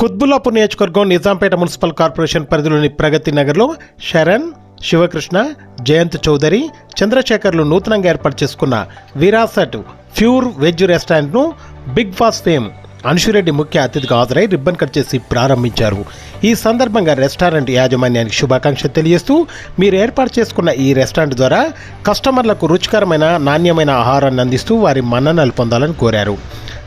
కుత్బుల్లాపూర్ నియోజకవర్గం Nizampet municipal corporation పరిధిలోని ప్రగతి నగర్లో శరణ్ శివకృష్ణ జయంత్ చౌదరి చంద్రశేఖర్లు నూతనంగా ఏర్పాటు చేసుకున్న విరాసట్ ప్యూర్ వెజ్ రెస్టారెంట్ను బిగ్ బాస్ ఫేమ్ అంశురెడ్డి ముఖ్య అతిథిగా హాజరై రిబ్బన్ కట్ చేసి ప్రారంభించారు. ఈ సందర్భంగా రెస్టారెంట్ యాజమాన్యానికి శుభాకాంక్షలు తెలియజేస్తూ మీరు ఏర్పాటు చేసుకున్న ఈ రెస్టారెంట్ ద్వారా కస్టమర్లకు రుచికరమైన నాణ్యమైన ఆహారాన్ని అందిస్తూ వారి మన్ననలు పొందాలని కోరారు.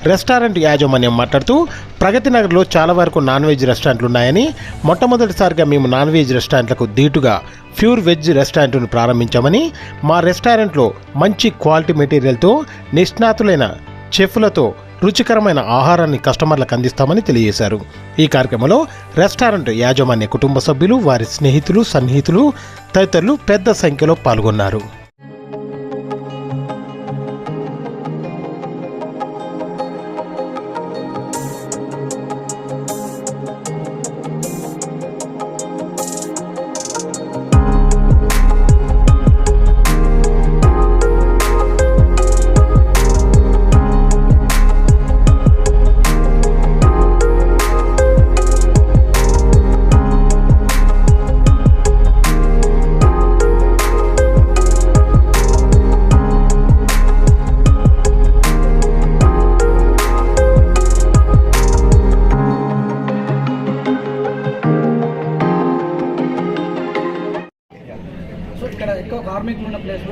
రెస్టారెంట్ యాజమాన్యం మాట్లాడుతూ ప్రగతి నగర్లో చాలా వరకు నాన్ వెజ్ రెస్టారెంట్లు ఉన్నాయని మొట్టమొదటిసారిగా మేము నాన్ వెజ్ రెస్టారెంట్లకు ధీటుగా ప్యూర్ వెజ్ రెస్టారెంట్ను ప్రారంభించామని మా రెస్టారెంట్లో మంచి క్వాలిటీ మెటీరియల్తో నిష్ణాతులైన చెఫ్లతో రుచికరమైన ఆహారాన్ని కస్టమర్లకు అందిస్తామని తెలియజేశారు. ఈ కార్యక్రమంలో రెస్టారెంట్ యాజమాన్య కుటుంబ సభ్యులు వారి స్నేహితులు సన్నిహితులు తదితరులు పెద్ద సంఖ్యలో పాల్గొన్నారు.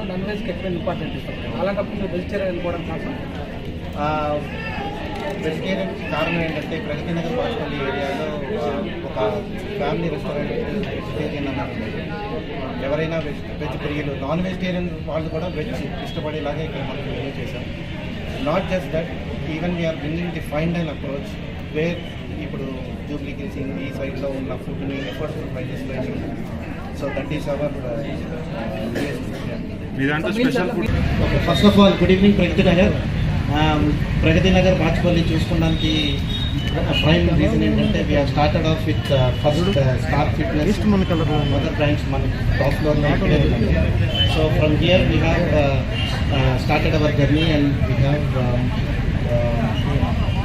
నాన్ వెజ్కి ఎక్కువ ఇంపార్టెంట్ ఇస్తాం అలాంటప్పుడు మీరు వెజిటేరియన్ వెళ్ళిపోవడం కోసం? వెజిటేరియన్ కారణం ఏంటంటే ప్రగతి నగర్ ఏరియాలో ఒక ఫ్యామిలీ రెస్టారెంట్ వెజిటేరియన్ అన్నారు. ఎవరైనా వెజ్ వెజ్ ప్రియులు నాన్ వెజిటేరియన్ వాళ్ళు కూడా వెజ్ ఇష్టపడేలాగా ఇక్కడ మనం ఎంజాయ్ చేశాం. Not just that even we're bringing the fine dine approach where ఇప్పుడు జూబ్లీ హిల్స్ ఈ సైడ్లో ఉన్న ఫుడ్ని ఎఫర్ట్ఫుల్ ప్రైజెస్లో so that is our first of all good evening Pragati Nagar. Um, Pragati Nagar Bachupally చూసుకోవడానికి ప్రైమ్ రీజన్ ఏంటంటే we started off with first star fitness mother branch మన top ఉంది so from here we have started our journey and we have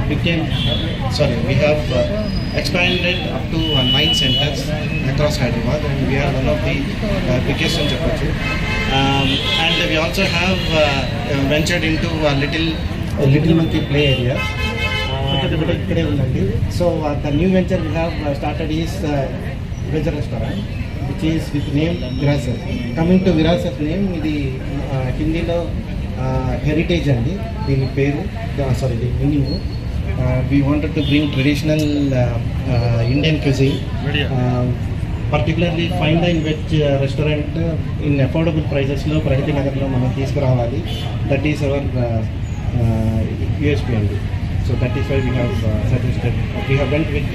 became sorry we have uh, expanded up to uh, nine centers across Hyderabad and we are one of the uh, biggest in Chappachu. Um, and we also have uh, uh, ventured into a little a little monkey play area. ఇక్కడే- ఇక్కడే ఉందండి. So the new venture we have started is veg restaurant which is with name Virasat coming to Virasat name ఇది uh, హిందీలో heritage అండి. దీని పేరు sorry దీని meaning we wanted to bring traditional Indian cuisine particularly fine dine veg restaurant in affordable ప్రైజెస్లో ప్రగతి నగర్లో మనం తీసుకురావాలి. దట్ ఈస్ అవర్ యూఎస్పీ అండి. So that is why we have suggested we have with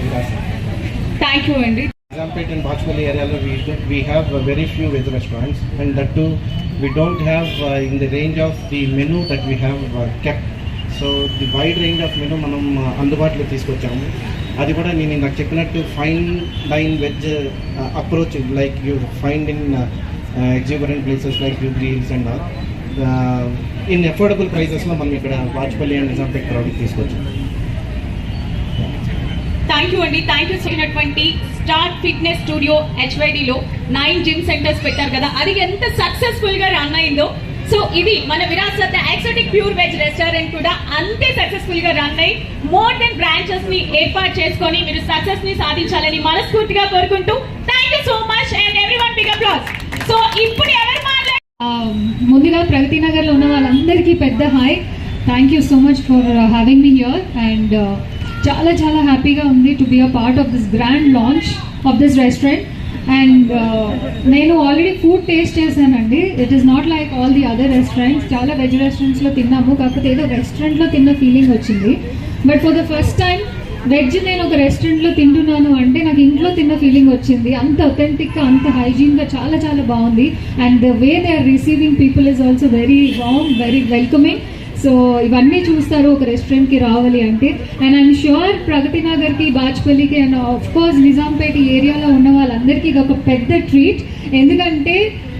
thank you అండి Nizampet and Bachpalli area, we, we have uh, very few veg restaurants. And that too, we don't have uh, in the range of the menu that we have uh, kept. So the wide range of menu మనం uh, అందుబాటులో తీసుకొచ్చాము. అది కూడా నేను నాకు చెప్పినట్టు fine line veg approach like you find in exuberant places like Jubilee Hills and all in affordable ప్రైసెస్లో మనం ఇక్కడ వాజ్పల్లి అండ్ నిజాంపేట్ ప్రోడక్ట్ తీసుకొచ్చాం థ్యాంక్ యూ అండి థ్యాంక్ యూ చెప్పినటువంటి స్టార్ట్ ఫిట్నెస్ స్టూడియో హెచ్వైడిలో నైన్ జిమ్ సెంటర్స్ పెట్టారు కదా. అది ఎంత సక్సెస్ఫుల్గా రన్ అయిందో సో ఇది మన Virasat exotic pure veg restaurant కూడా అంతే సక్సెస్ఫుల్గా రన్ అయ్యి మోర్ దెన్ బ్రాంచెస్ని ఏర్పాటు చేసుకొని మీరు సక్సెస్ని సాధించాలని మనస్ఫూర్తిగా కోరుకుంటూ thank you so much and everyone big applause so ఇప్పుడు ఎవరు ముందుగా ప్రగతి నగర్లో ఉన్న వాళ్ళందరికీ పెద్ద hi thank you so much for having me here and చాలా చాలా హ్యాపీగా ఉంది to be a part of this grand launch of this restaurant and uh, నేను ఆల్రెడీ ఫుడ్ టేస్ట్ చేశానండి. It is not like all the other restaurants చాలా veg రెస్టారెంట్స్లో తిన్నాము. కాకపోతే ఏదో రెస్టారెంట్లో తిన్న ఫీలింగ్ వచ్చింది. But for the first time veg నేను ఒక రెస్టారెంట్లో తింటున్నాను అంటే నాకు ఇంట్లో తిన్న ఫీలింగ్ వచ్చింది. అంత అథెంటిక్గా అంత హైజీన్గా చాలా చాలా బాగుంది. And the way they are receiving people is also very warm very welcoming so ఇవన్నీ చూస్తారు ఒక రెస్టారెంట్కి రావాలి అంటే. అండ్ ఐఎమ్ షూర్ ప్రగతి నగర్కి బాజ్పల్లికి అండ్ ఆఫ్ కోర్స్ నిజాంపేట ఏరియాలో ఉన్న వాళ్ళందరికీ ఇది ఒక పెద్ద ట్రీట్ ఎందుకంటే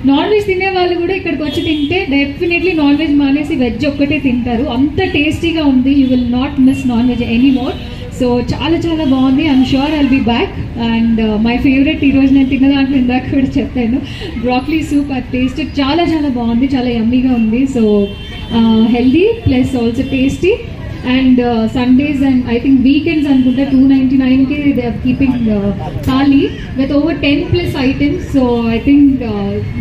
నాన్ వెజ్ తినే వాళ్ళు కూడా ఇక్కడికి వచ్చి తింటే డెఫినెట్లీ నాన్ వెజ్ మానేసి వెజ్ ఒక్కటే తింటారు. అంత టేస్టీగా ఉంది. You will not miss non veg any more so చాలా చాలా బాగుంది. I'm sure I'll be back and my favourite ఈరోజు నేను తిన్న దాంట్లో ఇందాక కూడా చెప్పాను. బ్రాక్లీ సూప్ అది టేస్ట్ చాలా చాలా బాగుంది. చాలా యమ్మీగా ఉంది. So healthy plus also tasty and Sundays and I think weekends అనుకుంటా టూ నైంటీ నైన్కి దే ఆర్ కీపింగ్ ఖాళీ with over ten plus items so I think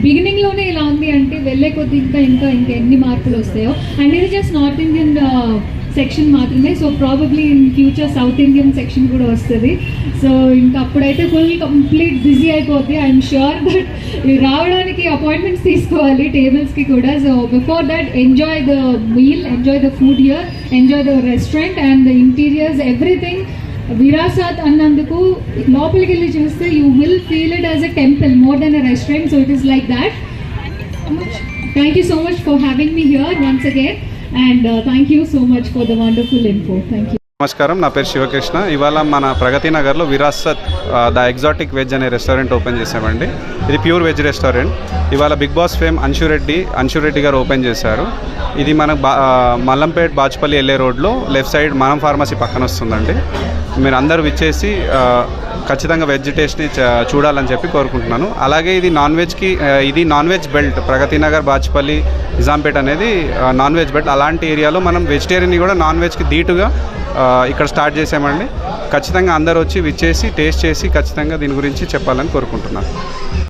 బిగినింగ్లోనే ఇలా ఉంది అంటే వెళ్ళే కొద్ది ఇంకా ఇంకా ఇంకా ఎన్ని మార్పులు వస్తాయో. అండ్ ఇది జస్ట్ నార్త్ ఇండియన్ సెక్షన్ మాత్రమే. So probably in future south Indian section కూడా వస్తుంది. సో ఇంకా అప్పుడైతే ఫుల్ కంప్లీట్ బిజీ అయిపోద్ది ఐఎమ్ షూర్ దట్ రావడానికి అపాయింట్మెంట్స్ తీసుకోవాలి టేబుల్స్కి కూడా. So before that enjoy the meal enjoy the food here enjoy the restaurant and the interiors everything Virasat అన్నందుకు లోపలికి వెళ్ళి చూస్తే you will feel it as a temple more than a restaurant so it is like that thank you so much for having me here once again And uh, thank you so much for the wonderful info. Thank you. నమస్కారం నా పేరు శివకృష్ణ. ఇవాళ మన ప్రగతి నగర్లో Virasat the exotic veg అనే restaurant open చేసామండి ఇది pure veg restaurant. ఇవాళ Bigg Boss fame Anshu Reddy Anshu Reddy గారు ఓపెన్ చేశారు. ఇది మన బా మల్లంపేట్ బాచుపల్లి వెళ్ళే రోడ్లో లెఫ్ట్ సైడ్ మనం ఫార్మసీ పక్కన వస్తుందండి. మీరు అందరూ విచ్చేసి ఖచ్చితంగా వెజ్ టేస్ట్ని చ- చూడాలని చెప్పి కోరుకుంటున్నాను. అలాగే ఇది నాన్ వెజ్కి ఇది non veg belt Pragathi Nagar Bachupally Nizampet అనేది నాన్ వెజ్ బెల్ట్. అలాంటి ఏరియాలో మనం వెజిటేరియన్ని కూడా నాన్ వెజ్కి ధీటుగా ఇక్కడ స్టార్ట్ చేసామండి ఖచ్చితంగా అందరూ వచ్చి విచ్చేసి టేస్ట్ చేసి ఖచ్చితంగా దీని గురించి చెప్పాలని కోరుకుంటున్నాను.